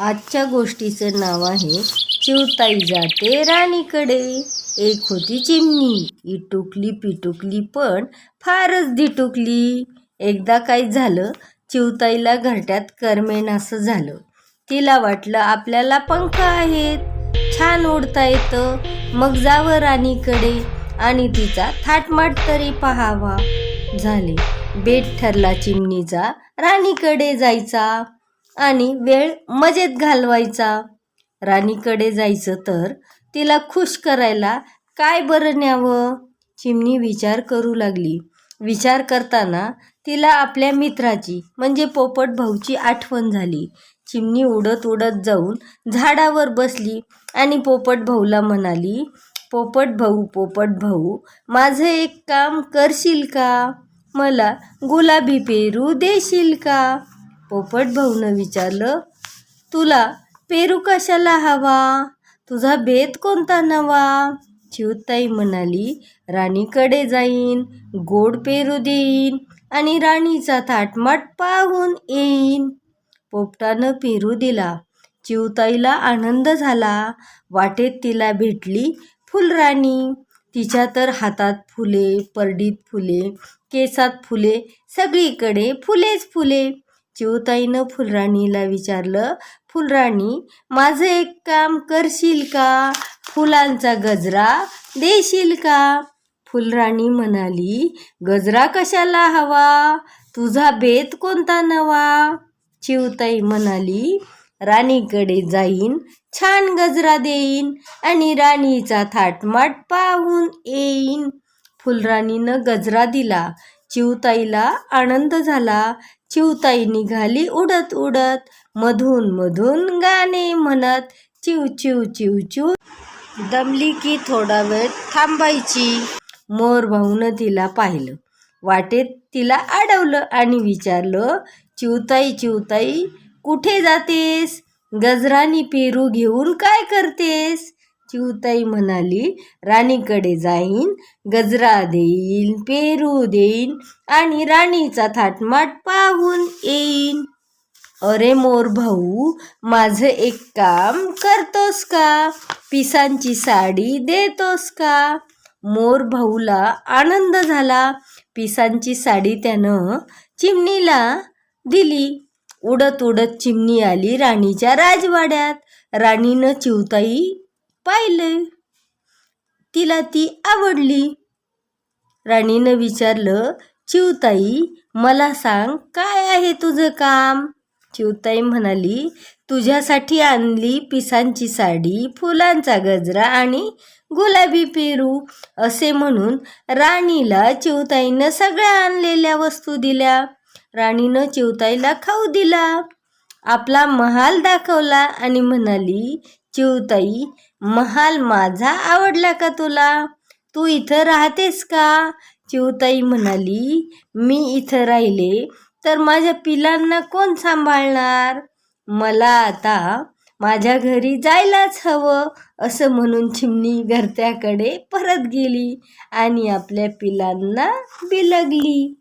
आजच्या गोष्टीचं नाव आहे चिवताई जाते राणीकडे. एक होती चिमणी इटुकली पिटुकली पण फारच धिटुकली. एकदा काय झालं चिवताईला घरट्यात करमेनासं झालं. तिला वाटलं आपल्याला पंख आहेत. छान उडता येतं. मग जावं राणीकडे आणि तिचा थाटमाट तरी पहावा. झाले. बेट ठरला चिमणीचा राणीकडे जायचा. आणि वेळ मजेत घालवायचा. राणीकडे जायचं तर तिला खुश करायला काय बरं न्यावं? चिमणी विचार करू लागली. विचार करताना तिला आपल्या मित्राची म्हणजे पोपट भाऊची आठवण झाली. चिमणी उडत उडत जाऊन झाडावर बसली आणि पोपट भाऊला म्हणाली पोपट भाऊ पोपट भाऊ माझं एक काम करशील का? मला गुलाबी पेरू देशील का? पोपट भाऊनं विचारलं तुला पेरू कशाला हवा? तुझा भेद कोणता नवा? चिवताई म्हणाली राणीकडे जाईन गोड पेरू देईन आणि राणीचा थाटमाट पाहून येईन. पोपटानं पेरू दिला. चिवताईला आनंद झाला. वाटेत तिला भेटली फुलराणी. तिच्या तर हातात फुले परडीत फुले केसात फुले सगळीकडे फुलेच फुले. चिवताईनं फुलराणीला विचारलं फुलराणी माझं एक काम करशील का? फुलांचा गजरा देशील का? फुलराणी म्हणाली गजरा कशाला हवा? तुझा बेत कोणता नवा? चिवताई म्हणाली राणीकडे जाईन छान गजरा देईन आणि राणीचा थाटमाट पाहून येईन. फुलराणीनं गजरा दिला चिवताईला आनंद झाला. चिवताई निघाली उडत उडत. मधून मधून गाणे म्हणत. चिव चिव चिव चिव. दमली की थोडा वेळ थांबायची. मोर भाऊनं तिला पाहिलं. वाटेत तिला अडवलं आणि विचारलं चिवताई चिवताई कुठे जातेस? गजरानी पेरू घेऊन काय करतेस? चिवताई म्हणाली राणीकडे जाईन गजरा देईन पेरू देईन आणि राणीचा थाटमाट पाहून येईन. अरे मोर भाऊ माझं एक काम करतोस का? पिसांची साडी देतोस का? मोर भाऊला आनंद झाला. पिसांची साडी त्यानं चिमणीला दिली. उडत उडत चिमणी आली राणीच्या राजवाड्यात. राणीनं चिवताई पाहिले. तिला ती आवडली. राणीनं विचारलं चिवताई मला सांग काय आहे तुझं काम? चिवताई म्हणाली तुझ्यासाठी आणली पिसांची साडी फुलांचा गजरा आणि गुलाबी पेरू. असे म्हणून राणीला चिवताईनं सगळ्या आणलेल्या वस्तू दिल्या. राणीनं चिवताईला खाऊ दिला. आपला महाल दाखवला आणि म्हणाली चिवताई महाल माझा आवडला का तुला? तू इथं राहतेस का? चिवताई म्हणाली मी इथं राहिले तर माझ्या पिलांना कोण सांभाळणार? मला आता माझ्या घरी जायलाच हवं असं म्हणून चिमणी घरत्याकडे परत गेली आणि आपल्या पिलांना बिलगली.